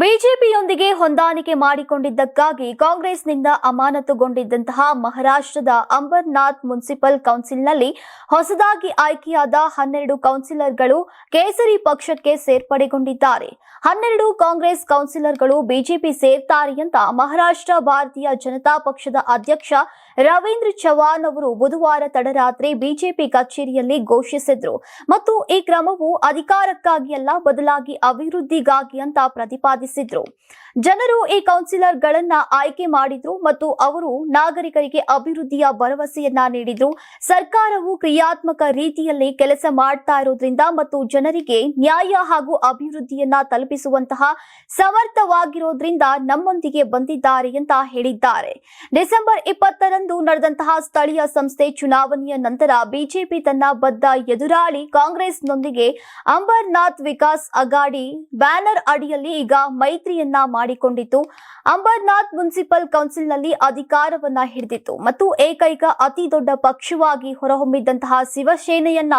ಬಿಜೆಪಿಯೊಂದಿಗೆ ಹೊಂದಾಣಿಕೆ ಮಾಡಿಕೊಂಡಿದ್ದಕ್ಕಾಗಿ ಕಾಂಗ್ರೆಸ್ನಿಂದ ಅಮಾನತುಗೊಂಡಿದ್ದಂತಹ ಮಹಾರಾಷ್ಟ್ರದ ಅಂಬರ್ನಾಥ್ ಮುನ್ಸಿಪಲ್ ಕೌನ್ಸಿಲ್ನಲ್ಲಿ ಹೊಸದಾಗಿ ಆಯ್ಕೆಯಾದ ಹನ್ನೆರಡು ಕೌನ್ಸಿಲರ್ಗಳು ಕೇಸರಿ ಪಕ್ಷಕ್ಕೆ ಸೇರ್ಪಡೆಗೊಂಡಿದ್ದಾರೆ. ಹನ್ನೆರಡು ಕಾಂಗ್ರೆಸ್ ಕೌನ್ಸಿಲರ್ಗಳು ಬಿಜೆಪಿ ಸೇರ್ತಾರೆ ಅಂತ ಮಹಾರಾಷ್ಟ್ರ ಭಾರತೀಯ ಜನತಾ ಪಕ್ಷದ ಅಧ್ಯಕ್ಷ ರವೀಂದ್ರ ಚವಾನ್ ಅವರು ಬುಧವಾರ ತಡರಾತ್ರಿ ಬಿಜೆಪಿ ಕಚೇರಿಯಲ್ಲಿ ಘೋಷಿಸಿದ್ರು. ಮತ್ತು ಈ ಕ್ರಮವು ಅಧಿಕಾರಕ್ಕಾಗಿ ಅಲ್ಲ, ಬದಲಾಗಿ ಅಭಿವೃದ್ಧಿಗಾಗಿ ಅಂತ ಪ್ರತಿಪಾದಿಸಿದ್ರು. ಜನರು ಈ ಕೌನ್ಸಿಲರ್ಗಳನ್ನ ಆಯ್ಕೆ ಮಾಡಿದ್ರು ಮತ್ತು ಅವರು ನಾಗರಿಕರಿಗೆ ಅಭಿವೃದ್ಧಿಯ ಭರವಸೆಯನ್ನ ನೀಡಿದ್ರು. ಸರ್ಕಾರವು ಕ್ರಿಯಾತ್ಮಕ ರೀತಿಯಲ್ಲಿ ಕೆಲಸ ಮಾಡ್ತಾ ಇರೋದ್ರಿಂದ ಮತ್ತು ಜನರಿಗೆ ನ್ಯಾಯ ಹಾಗೂ ಅಭಿವೃದ್ಧಿಯನ್ನ ತಲುಪಿಸುವಂತಹ ಸಮರ್ಥವಾಗಿರೋದ್ರಿಂದ ನಮ್ಮೊಂದಿಗೆ ಬಂದಿದ್ದಾರೆ ಅಂತ ಹೇಳಿದ್ದಾರೆ. ಡಿಸೆಂಬರ್ ಇಪ್ಪತ್ತರಂದು ನಡೆದಂತಹ ಸ್ಥಳೀಯ ಸಂಸ್ಥೆ ಚುನಾವಣೆಯ ನಂತರ ಬಿಜೆಪಿ ತನ್ನ ಬದ್ಧ ಎದುರಾಳಿ ಕಾಂಗ್ರೆಸ್ನೊಂದಿಗೆ ಅಂಬರ್ನಾಥ್ ವಿಕಾಸ್ ಅಗಾಡಿ ಬ್ಯಾನರ್ ಅಡಿಯಲ್ಲಿ ಈಗ ಮೈತ್ರಿಯನ್ನ ಮಾಡಿಕೊಂಡಿತ್ತು. ಅಂಬರ್ನಾಥ್ ಮುನ್ಸಿಪಲ್ ಕೌನ್ಸಿಲ್ನಲ್ಲಿ ಅಧಿಕಾರವನ್ನ ಹಿಡಿದಿತ್ತು ಮತ್ತು ಏಕೈಕ ಅತಿ ದೊಡ್ಡ ಪಕ್ಷವಾಗಿ ಹೊರಹೊಮ್ಮಿದ್ದಂತಹ ಶಿವಸೇನೆಯನ್ನ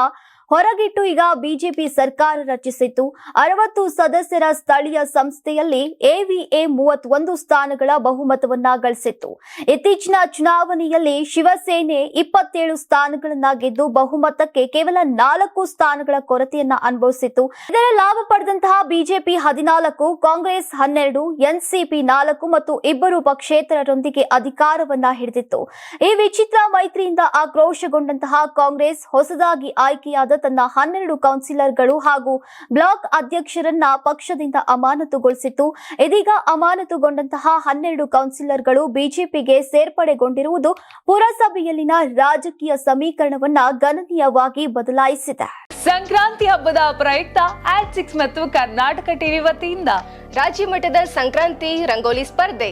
ಹೊರಗಿಟ್ಟು ಈಗ ಬಿಜೆಪಿ ಸರ್ಕಾರ ರಚಿಸಿತ್ತು. ಅರವತ್ತು ಸದಸ್ಯರ ಸ್ಥಳೀಯ ಸಂಸ್ಥೆಯಲ್ಲಿ ಎವಿಎ ಮೂವತ್ತೊಂದು ಸ್ಥಾನಗಳ ಬಹುಮತವನ್ನ ಗಳಿಸಿತ್ತು. ಇತ್ತೀಚಿನ ಚುನಾವಣೆಯಲ್ಲಿ ಶಿವಸೇನೆ ಇಪ್ಪತ್ತೇಳು ಸ್ಥಾನಗಳನ್ನ ಗೆದ್ದು ಬಹುಮತಕ್ಕೆ ಕೇವಲ ನಾಲ್ಕು ಸ್ಥಾನಗಳ ಕೊರತೆಯನ್ನ ಅನುಭವಿಸಿತ್ತು. ಇದರ ಲಾಭ ಪಡೆದಂತಹ ಬಿಜೆಪಿ ಹದಿನಾಲ್ಕು, ಕಾಂಗ್ರೆಸ್ ಹನ್ನೆರಡು ಎನ್ಸಿಪಿ ನಾಲ್ಕು ಮತ್ತು ಇಬ್ಬರು ಪಕ್ಷೇತರರೊಂದಿಗೆ ಅಧಿಕಾರವನ್ನ ಹಿಡಿದಿತ್ತು. ಈ ವಿಚಿತ್ರ ಮೈತ್ರಿಯಿಂದ ಆಕ್ರೋಶಗೊಂಡಂತಹ ಕಾಂಗ್ರೆಸ್ ಹೊಸದಾಗಿ ಆಯ್ಕೆಯಾದ ತನ್ನ ಹನ್ನೆರಡು ಕೌನ್ಸಿಲರ್ಗಳು ಹಾಗೂ ಬ್ಲಾಕ್ ಅಧ್ಯಕ್ಷರನ್ನ ಪಕ್ಷದಿಂದ ಅಮಾನತುಗೊಳಿಸಿತ್ತು. ಇದೀಗ ಅಮಾನತುಗೊಂಡಂತಹ ಹನ್ನೆರಡು ಕೌನ್ಸಿಲರ್ಗಳು ಬಿಜೆಪಿಗೆ ಸೇರ್ಪಡೆಗೊಂಡಿರುವುದು ಪುರಸಭೆಯಲ್ಲಿನ ರಾಜಕೀಯ ಸಮೀಕರಣವನ್ನ ಗಣನೀಯವಾಗಿ ಬದಲಾಯಿಸಿದೆ. ಸಂಕ್ರಾಂತಿ ಹಬ್ಬದ ಪ್ರಯುಕ್ತ ಆಟ್ ಸಿಕ್ಸ್ ಮತ್ತು ಕರ್ನಾಟಕ ಟಿವಿ ವತಿಯಿಂದ ರಾಜ್ಯ ಮಟ್ಟದ ಸಂಕ್ರಾಂತಿ ರಂಗೋಲಿ ಸ್ಪರ್ಧೆ.